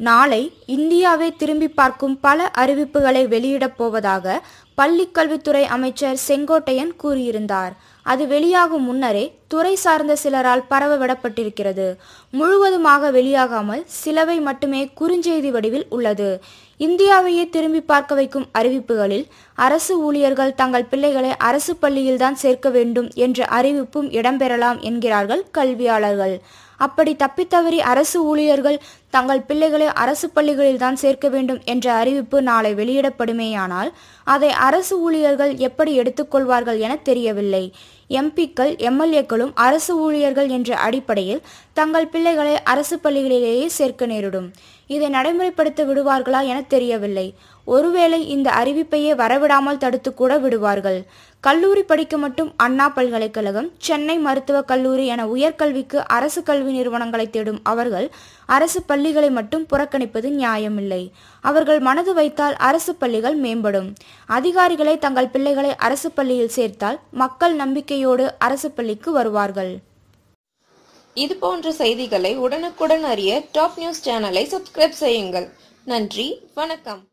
நாளை இந்தியாவை திரும்பி பார்க்கும் பல அறிவிப்புகளை வெளியிடப் போவதாக பள்ளிக்கல்வித்துறை அமைச்சர் செங்கோட்டையன் கூறியிருந்தார். அது வெளியாகும் முன்னரே துறை சார்ந்த சிலரால் பரவ விடப்பட்டிருக்கிறது முழுவதுமாக வெளியாகாமல் சிலவை மட்டுமே குறுஞ்செய்தி வடிவில் உள்ளது. இந்தியாவையே திரும்பி பார்க்க வைக்கும் அறிவிப்புகளில் அரசு ஊழியர்கள் தங்கள் பிள்ளைகளை அரசு பள்ளியில்தான் சேர்க்க வேண்டும் என்ற அறிவிப்பும் இடம்பெறலாம் என்கிறார்கள் கல்வியாளர்கள். அப்படி தப்பித்தவறி அரசு ஊழியர்கள் தங்கள் பிள்ளைகளை அரசு பள்ளிகளில்தான் சேர்க்க வேண்டும் என்ற அறிவிப்பு நாளை வெளியிடப்படுமேயானால் அதை அரசு ஊழியர்கள் எப்படி எடுத்துக்கொள்வார்கள் என தெரியவில்லை. எம்பிக்கள் எம்எல்ஏக்களும் அரசு ஊழியர்கள் என்ற அடிப்படையில் தங்கள் பிள்ளைகளை அரசு பள்ளிகளிலேயே சேர்க்க நேரிடும். இதை நடைமுறைப்படுத்த விடுவார்களா என தெரியவில்லை. ஒருவேளை இந்த அறிவிப்பையே வரவிடாமல் தடுத்து கூட விடுவார்கள். கல்லூரி படிக்க மட்டும் அண்ணா பல்கலைக்கழகம் சென்னை மருத்துவக் கல்லூரி என உயர்கல்விக்கு அரசு கல்வி நிறுவனங்களை தேடும் அவர்கள் அரசு பள்ளிகளை மட்டும் புறக்கணிப்பது நியாயமில்லை. அவர்கள் மனது வைத்தால் அரசு பள்ளிகள் மேம்படும். அதிகாரிகளை தங்கள் பிள்ளைகளை அரசு பள்ளியில் சேர்த்தால் மக்கள் நம்பிக்கையோடு அரசு பள்ளிக்கு வருவார்கள். இது போன்ற செய்திகளை உடனுக்குடன் அறிய டாப் நியூஸ் சேனலை சப்ஸ்கிரைப் செய்யுங்கள். நன்றி வணக்கம்.